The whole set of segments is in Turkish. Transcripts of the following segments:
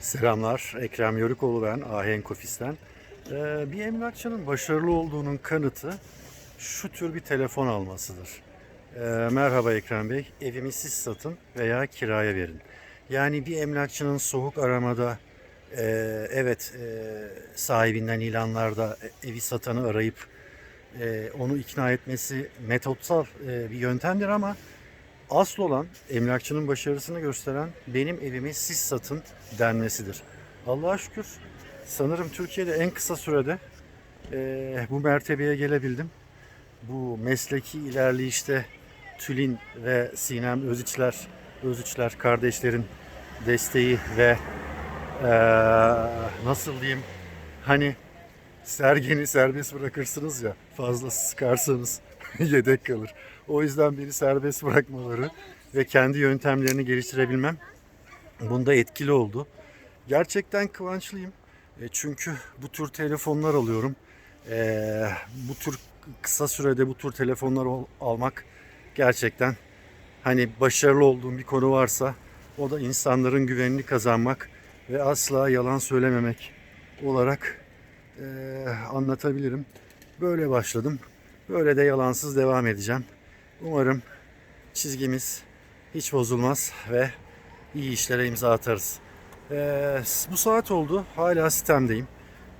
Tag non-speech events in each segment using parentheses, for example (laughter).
Selamlar, Ekrem Yörükoğlu ben, Ahenk Ofis'ten. Ee, bir emlakçının başarılı olduğunun kanıtı şu tür bir telefon almasıdır. Ee, merhaba Ekrem Bey, evimi siz satın veya kiraya verin. Yani bir emlakçının soğuk aramada, e, evet e, sahibinden ilanlarda evi satanı arayıp e, onu ikna etmesi metotsal e, bir yöntemdir ama Asıl olan emlakçının başarısını gösteren benim evimi siz satın denmesidir. Allah'a şükür sanırım Türkiye'de en kısa sürede eee, bu mertebeye gelebildim. Bu mesleki ilerleyişte Tülin ve Sinem Özüçler, Özüçler kardeşlerin desteği ve eee, nasıl diyeyim hani sergeni serbest bırakırsınız ya fazla sıkarsanız (laughs) yedek kalır. O yüzden beni serbest bırakmaları ve kendi yöntemlerini geliştirebilmem bunda etkili oldu. Gerçekten kıvançlıyım. E, çünkü bu tür telefonlar alıyorum. E, bu tür kısa sürede bu tür telefonlar ol- almak gerçekten hani başarılı olduğum bir konu varsa o da insanların güvenini kazanmak ve asla yalan söylememek olarak e, anlatabilirim. Böyle başladım. Böyle de yalansız devam edeceğim. Umarım çizgimiz hiç bozulmaz ve iyi işlere imza atarız. Ee, bu saat oldu. Hala sitemdeyim.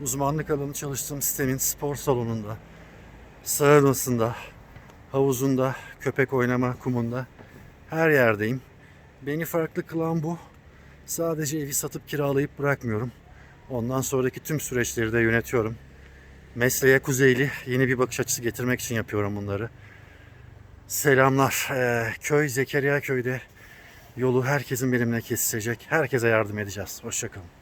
Uzmanlık alanı çalıştığım sistemin spor salonunda, sağırmasında, havuzunda, köpek oynama kumunda her yerdeyim. Beni farklı kılan bu. Sadece evi satıp kiralayıp bırakmıyorum. Ondan sonraki tüm süreçleri de yönetiyorum. Mesleğe kuzeyli yeni bir bakış açısı getirmek için yapıyorum bunları. Selamlar. Ee, köy Zekeriya köyde yolu herkesin benimle kesecek. Herkese yardım edeceğiz. Hoşçakalın.